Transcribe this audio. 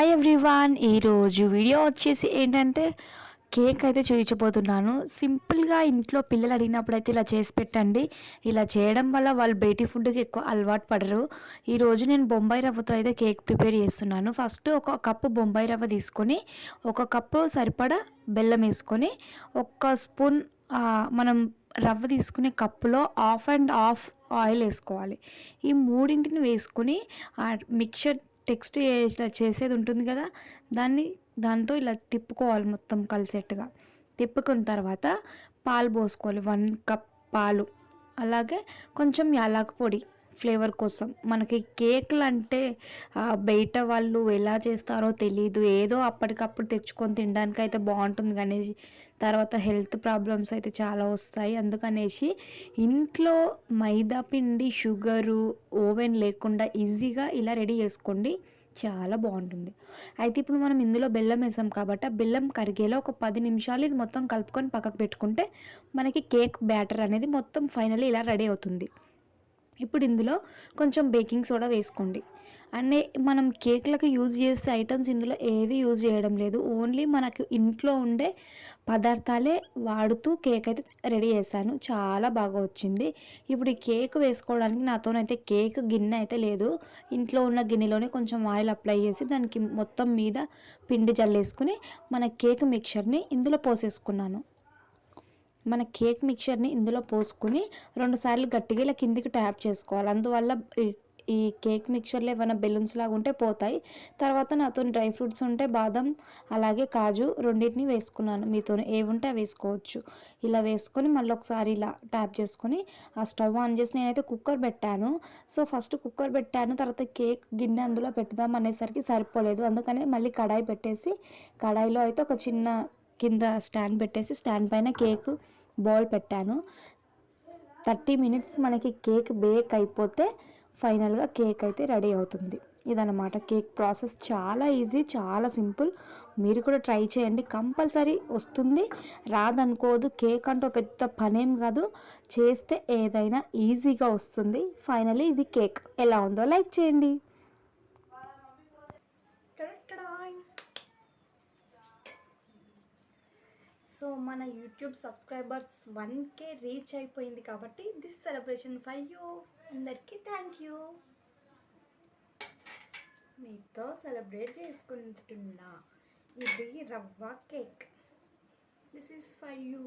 Hi everyone ఈరోజు video వచ్చేసి ఏంటంటే కేక్ అయితే చూపించబోతున్నాను సింపుల్గా ఇంట్లో పిల్లలు అడిగినప్పుడు అయితే ఇలా చేసి పెట్టండి. ఇలా చేయడం వల్ల వాళ్ళు బయటి ఫుడ్కి ఎక్కువ అలవాటు పడరు. ఈరోజు నేను బొంబాయి రవ్వతో అయితే కేక్ ప్రిపేర్ చేస్తున్నాను. ఫస్ట్ ఒక కప్పు బొంబాయి రవ్వ తీసుకొని ఒక కప్పు సరిపడా బెల్లం వేసుకొని ఒక స్పూన్ మనం రవ్వ తీసుకునే కప్పులో ఆఫ్ అండ్ ఆఫ్ ఆయిల్ వేసుకోవాలి. ఈ మూడింటిని వేసుకొని మిక్చర్ టెక్స్ట్ ఇలా చేసేది ఉంటుంది కదా దాన్ని దాంతో ఇలా తిప్పుకోవాలి మొత్తం కలిసేట్టుగా. తిప్పుకున్న తర్వాత పాలు పోసుకోవాలి వన్ కప్ పాలు. అలాగే కొంచెం యాలకు పొడి. ఫ్లేవర్ కోసం. మనకి కేకులు అంటే బయట వాళ్ళు ఎలా చేస్తారో తెలీదు. ఏదో అప్పటికప్పుడు తెచ్చుకొని తినడానికి అయితే బాగుంటుంది కానీ తర్వాత హెల్త్ ప్రాబ్లమ్స్ అయితే చాలా వస్తాయి. అందుకనేసి ఇంట్లో మైదా పిండి షుగరు ఓవెన్ లేకుండా ఈజీగా ఇలా రెడీ చేసుకోండి. చాలా బాగుంటుంది. అయితే ఇప్పుడు మనం ఇందులో బెల్లం వేసాం కాబట్టి ఆ బెల్లం కరిగేలా ఒక పది నిమిషాలు ఇది మొత్తం కలుపుకొని పక్కకు పెట్టుకుంటే మనకి కేక్ బ్యాటర్ అనేది మొత్తం ఫైనల్లీ ఇలా రెడీ అవుతుంది. ఇప్పుడు ఇందులో కొంచెం బేకింగ్ సోడా వేసుకోండి. అన్నీ మనం కేక్లకు యూజ్ చేసే ఐటమ్స్ ఇందులో ఏవి యూజ్ చేయడం లేదు. ఓన్లీ మనకు ఇంట్లో ఉండే పదార్థాలే వాడుతూ కేక్ అయితే రెడీ చేశాను. చాలా బాగా వచ్చింది. ఇప్పుడు ఈ కేక్ వేసుకోవడానికి నాతోనైతే కేక్ గిన్నె అయితే లేదు. ఇంట్లో ఉన్న గిన్నెలోనే కొంచెం ఆయిల్ అప్లై చేసి దానికి మొత్తం మీద పిండి జల్లేసుకుని మన కేక్ మిక్చర్ని ఇందులో పోసేసుకున్నాను. మన కేక్ మిక్చర్ని ఇందులో పోసుకుని రెండుసార్లు గట్టిగా ఇలా కిందికి ట్యాప్ చేసుకోవాలి. అందువల్ల ఈ- ఈ కేక్ మిక్చర్లో ఏమైనా బెలూన్స్ లాగా ఉంటే పోతాయి. తర్వాత నాతో డ్రై ఫ్రూట్స్ ఉంటే బాదం అలాగే కాజు రెండింటిని వేసుకున్నాను. మీతో ఏవి ఉంటే అవి వేసుకోవచ్చు. ఇలా వేసుకొని మళ్ళీ ఒకసారి ఇలా ట్యాప్ చేసుకొని ఆ స్టవ్ ఆన్ చేసి నేనైతే కుక్కర్ పెట్టాను. సో ఫస్ట్ కుక్కర్ పెట్టాను. తర్వాత కేక్ గిన్నె అందులో పెట్టుదాం అనేసరికి సరిపోలేదు. అందుకని మళ్ళీ కడాయి పెట్టేసి కడాయిలో అయితే ఒక చిన్న కింద స్టాండ్ పెట్టేసి స్టాండ్ పైన కేక్ బౌల్ పెట్టాను. థర్టీ మినిట్స్ మనకి కేక్ బేక్ అయిపోతే ఫైనల్గా కేక్ అయితే రెడీ అవుతుంది. ఇదన్నమాట కేక్ ప్రాసెస్. చాలా ఈజీ చాలా సింపుల్. మీరు కూడా ట్రై చేయండి. కంపల్సరీ వస్తుంది. రాదనుకోదు. కేక్ అంటూ పెద్ద పనేం కాదు. చేస్తే ఏదైనా ఈజీగా వస్తుంది. ఫైనలీ ఇది కేక్. ఎలా ఉందో లైక్ చేయండి. సో మన యూట్యూబ్ సబ్స్క్రైబర్స్ వన్కే రీచ్ అయిపోయింది కాబట్టి దిస్ సెలబ్రేషన్ ఫర్ యూ అందరికీ థ్యాంక్ యూ మీతో సెలబ్రేట్ చేసుకుంటున్నా. ఇది రవ్వ cake this is for you